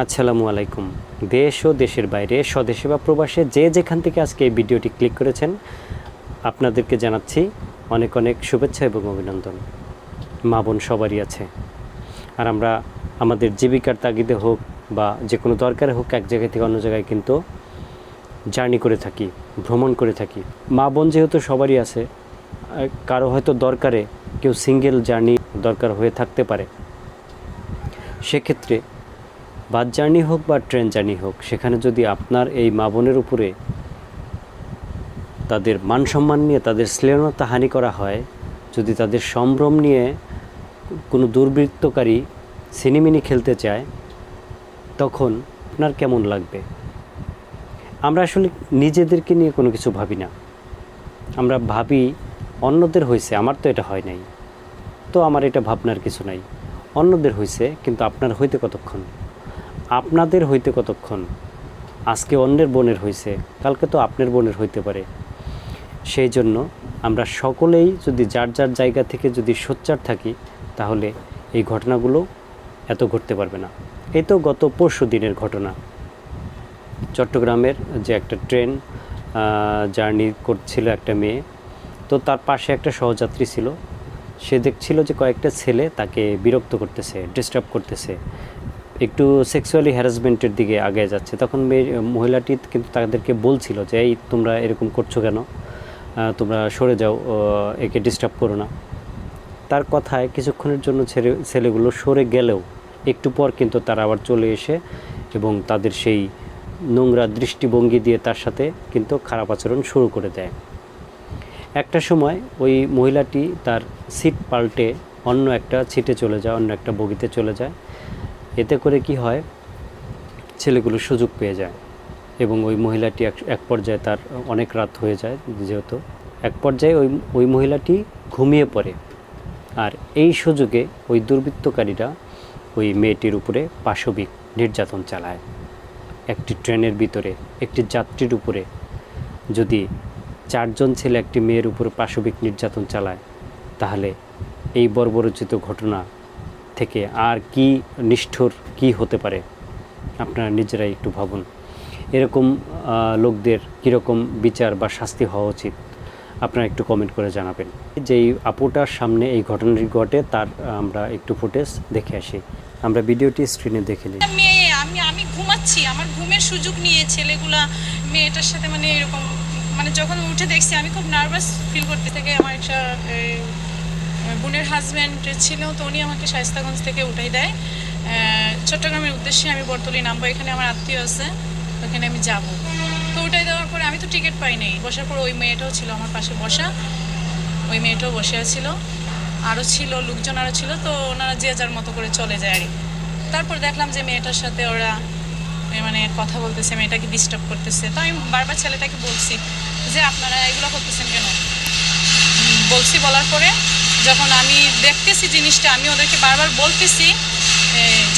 আসসালামু আলাইকুম। দেশ ও দেশের বাইরে, স্বদেশে বা প্রবাসে যে যেখান থেকে আজকে এই ভিডিওটি ক্লিক করেছেন, আপনাদেরকে জানাচ্ছি অনেক অনেক শুভেচ্ছা এবং অভিনন্দন। মা বোন সবারই আছে। আর আমরা আমাদের জীবিকার তাগিদে হোক বা যে কোনো দরকারে হোক, এক জায়গা থেকে অন্য জায়গায় কিন্তু জার্নি করে থাকি, ভ্রমণ করে থাকি। মা বোন যেহেতু সবারই আছে কারও হয়তো দরকারে কেউ সিঙ্গেল জার্নি দরকার হয়ে থাকতে পারে। সেক্ষেত্রে বাস জার্নি হোক বা ট্রেন জার্নি হোক, সেখানে যদি আপনার এই মা বোনের উপরে তাদের মান সম্মান নিয়ে, তাদের শ্লেনতা হানি করা হয়, যদি তাদের সম্ভ্রম নিয়ে কোনো দুর্বৃত্তকারী সিনেমিনি খেলতে চায়, তখন আপনার কেমন লাগবে? আমরা আসলে নিজেদেরকে নিয়ে কোনো কিছু ভাবি না। আমরা ভাবি অন্যদের হয়েছে আমার তো এটা হয় নাই। তো আমার এটা ভাবনার কিছু নাই। অন্যদের হয়েছে কিন্তু আপনার হইতে কতক্ষণ? আপনাদের হইতে কতক্ষণ? আজকে অন্যের বোনের হয়েছে কালকে তো আপনার বোনের হইতে পারে। সেই জন্য আমরা সকলেই যদি যার যার জায়গা থেকে যদি সোচ্চার থাকি, তাহলে এই ঘটনাগুলো এত ঘটতে পারবে না। এই তো গত পরশু দিনের ঘটনা। চট্টগ্রামের যে একটা ট্রেন জার্নি করছিল একটা মেয়ে, তো তার পাশে একটা সহযাত্রী ছিল। সে দেখছিল যে কয়েকটা ছেলে তাকে বিরক্ত করতেছে ডিস্টার্ব করতেছে। একটু সেক্সুয়ালি হ্যারাসমেন্টের দিকে আগে যাচ্ছে। তখন মহিলাটি কিন্তু তাদেরকে বলছিল যে, এই তোমরা এরকম করছ কেন? তোমরা সরে যাও একে ডিস্টার্ব করো না। তার কথায় কিছুক্ষণের জন্য ছেলে ছেলেগুলো সরে গেলেও একটু পর কিন্তু তারা আবার চলে এসে এবং তাদের সেই নোংরা দৃষ্টিভঙ্গি দিয়ে তার সাথে কিন্তু খারাপ আচরণ শুরু করে দেয়। একটা সময় ওই মহিলাটি তার সিট পাল্টে অন্য একটা সিটে চলে যায়, অন্য একটা বগিতে চলে যায়। এতে করে কি হয়? ছেলেগুলো সুযোগ পেয়ে যায় এবং ওই মহিলাটি এক এক পর্যায়ে তার অনেক রাত হয়ে যায় যেহেতু। এক পর্যায়ে ওই ওই মহিলাটি ঘুমিয়ে পড়ে আর এই সুযোগে ওই দুর্বৃত্তকারীরা ওই মেয়েটির উপরে পাশবিক নির্যাতন চালায়। একটি ট্রেনের ভিতরে, একটি যাত্রীর উপরে। যদি চারজন ছেলে একটি মেয়ের উপর পাশবিক নির্যাতন চালায়, তাহলে এই বর্বরচিত ঘটনা থেকে আর কি নিষ্ঠুর কি হতে পারে? আপনারা নিজেরাই একটু ভাবুন। এরকম লোকদের কীরকম বিচার বা শাস্তি হওয়া উচিত? আপনারা একটু কমেন্ট করে জানাবেন। যেই আপুটার সামনে এই ঘটনাটি ঘটে, তার আমরা একটু ফুটেজ দেখে আসি। আমরা ভিডিওটি স্ক্রিনে দেখে নিই। আমি আমি ঘুমাচ্ছি। আমার ঘুমের সুযোগ নিয়ে ছেলেগুলা, মেয়েটার সাথে মানে এরকম মানে যখন উঠে দেখছি, আমি খুব নার্ভাস ফিল করতে থেকে আমার একটা হাজব্যান্ড ছিল, তো উনি আমাকে শায়স্তাগঞ্জ থেকে উঠাই দেয়। চট্টগ্রামের উদ্দেশ্যে আমি বর্তলি নামবো, এখানে আমার আত্মীয় আছে, ওখানে আমি যাব। তো উঠাই দেওয়ার পরে আমি তো টিকিট পাই নাই। বসার পর ওই মেয়েটাও ছিল আমার পাশে বসা, ওই মেয়েটাও বসে ছিল আরও ছিল, লোকজন আরও ছিল, তো ওনারা যে যার মতো করে চলে যায় আর তারপর দেখলাম যে মেয়েটার সাথে ওরা মানে কথা বলতেছে মেয়েটাকে ডিস্টার্ব করতেছে। তো আমি বারবার ছেলেটাকে বলছি যে, আপনারা এগুলো করতেছেন কেন? বলছি বলার পরে যখন আমি দেখতেছি জিনিসটা, আমি ওদেরকে বারবার বলতেছি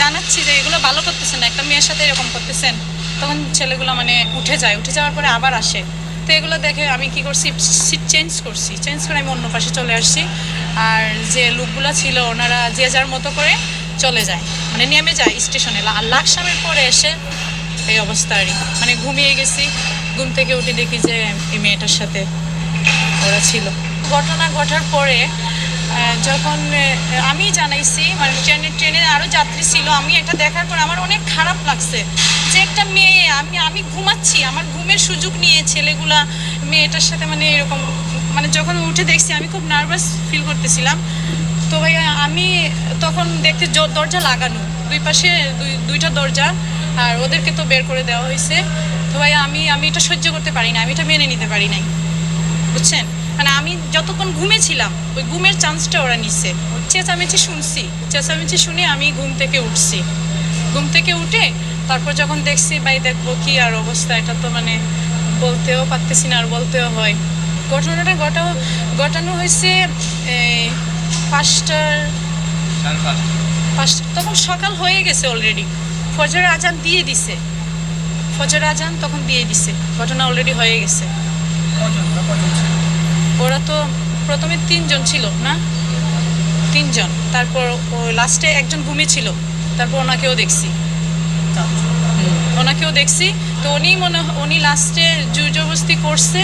জানাচ্ছি যে এগুলো ভালো করতেছেন একটা মেয়ের সাথে এরকম করতেছেন, তখন ছেলেগুলো মানে উঠে যায়, উঠে যাওয়ার পরে আবার আসে। তো এগুলো দেখে আমি কি করছি সিট চেঞ্জ করছি চেঞ্জ করে আমি অন্য পাশে চলে আসছি। আর যে লোকগুলো ছিল, ওনারা যে যার মতো করে চলে যায় মানে নেমে যায় স্টেশনে। আর লাকসামের পরে এসে এই অবস্থা আর মানে ঘুমিয়ে গেছি, ঘুম থেকে উঠে দেখি যে এই মেয়েটার সাথে ওরা ছিল। ঘটনা ঘটার পরে যখন আমি জানাইছি মানে ট্রেনে ট্রেনে আরও যাত্রী ছিল, আমি এটা দেখার পর আমার অনেক খারাপ লাগছে। যে একটা মেয়ে, আমি আমি ঘুমাচ্ছি, আমার ঘুমের সুযোগ নিয়ে ছেলেগুলা, মেয়েটার সাথে মানে এরকম মানে যখন উঠে দেখছি, আমি খুব নার্ভাস ফিল করতেছিলাম। তো ভাইয়া, আমি তখন দেখতে দরজা লাগানো, দুই পাশে, দুই, দুইটা দরজা, আর ওদেরকে তো বের করে দেওয়া হয়েছে তো ভাইয়া, আমি আমি এটা সহ্য করতে পারি না, আমি এটা মেনে নিতে পারি নাই। বুঝছেন? মানে আমি যতক্ষণ ঘুমেছিলাম ওই ঘুমের চান্সটা ওরা নিচ্ছে চেঁচামেচি শুনছি চেঁচামেচি শুনে আমি ঘুম থেকে উঠছি। ঘুম থেকে উঠে তারপর যখন দেখছি ভাই দেখব কি আর অবস্থা এটা তো মানে বলতেও পারতেছি না আর বলতেও হয়। ঘটনাটা ঘটাও ঘটানো হয়েছে পাঁচটার পাঁচটা। তখন সকাল হয়ে গেছে অলরেডি ফজর আজান দিয়ে দিছে। ফজর আজান তখন দিয়ে দিছে। ঘটনা অলরেডি হয়ে গেছে ওরা তো প্রথমে তিনজন ছিল না? তিনজন। তারপর লাস্টে একজন ঘুমিয়েছিল তারপর ওনাকেও দেখছি। ওনাকেও দেখছি। তো উনি মনে উনি লাস্টে জুজবস্তি করছে।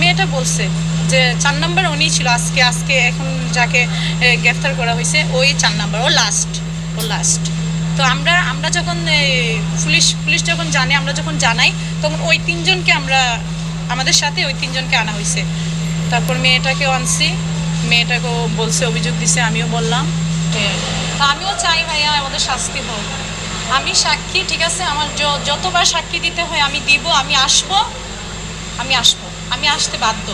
মেয়েটা বলছে যে চার নাম্বার উনি ছিল আজকে আজকে এখন যাকে গ্রেফতার করা হয়েছে ওই চার নাম্বার ও লাস্ট ও লাস্ট। তো আমরা আমরা যখন পুলিশ পুলিশ যখন জানে আমরা যখন জানাই তখন ওই তিনজনকে আমরা আমাদের সাথে ওই তিনজনকে আনা হয়েছে। তারপর মেয়েটাকেও আনছি। মেয়েটাকেও বলছে, অভিযোগ দিছে, আমিও বললাম। আমিও চাই ভাইয়া, আমাদের শাস্তি হোক। আমি সাক্ষী, ঠিক আছে? আমার যতবার সাক্ষী দিতে হয়, আমি দিব, আমি আসব। আমি আসব। আমি আসতে বাধ্য।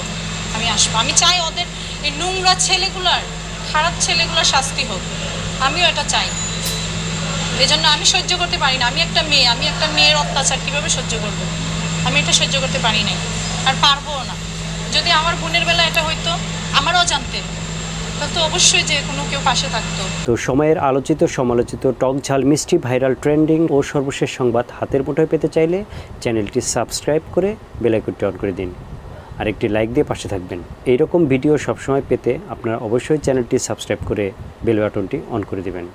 আমি আসব। আমি চাই ওদের এই নোংরা ছেলেগুলার, খারাপ ছেলেগুলোর শাস্তি হোক। আমিও এটা চাই। এই জন্য আমি সহ্য করতে পারি না। আমি একটা মেয়ে, আমি একটা মেয়ের অত্যাচার কীভাবে সহ্য করব? আমি এটা সহ্য করতে পারি নাই। আর পারবও না। যদি আমার বোনের বেলা এটা হইতো, আমারও জানতে তো তো সময়ের আলোচিত, সমালোচিত টক ঝাল মিষ্টি, ভাইরাল, ট্রেন্ডিং ও সর্বশেষ সংবাদ হাতের মুঠোয় পেতে চাইলে চ্যানেলটি সাবস্ক্রাইব করে বেলাইকনটি অন করে দিন। আর একটি লাইক দিয়ে পাশে থাকবেন। এইরকম ভিডিও সবসময় পেতে আপনারা অবশ্যই চ্যানেলটি সাবস্ক্রাইব করে বেল বাটনটি অন করে দিবেন।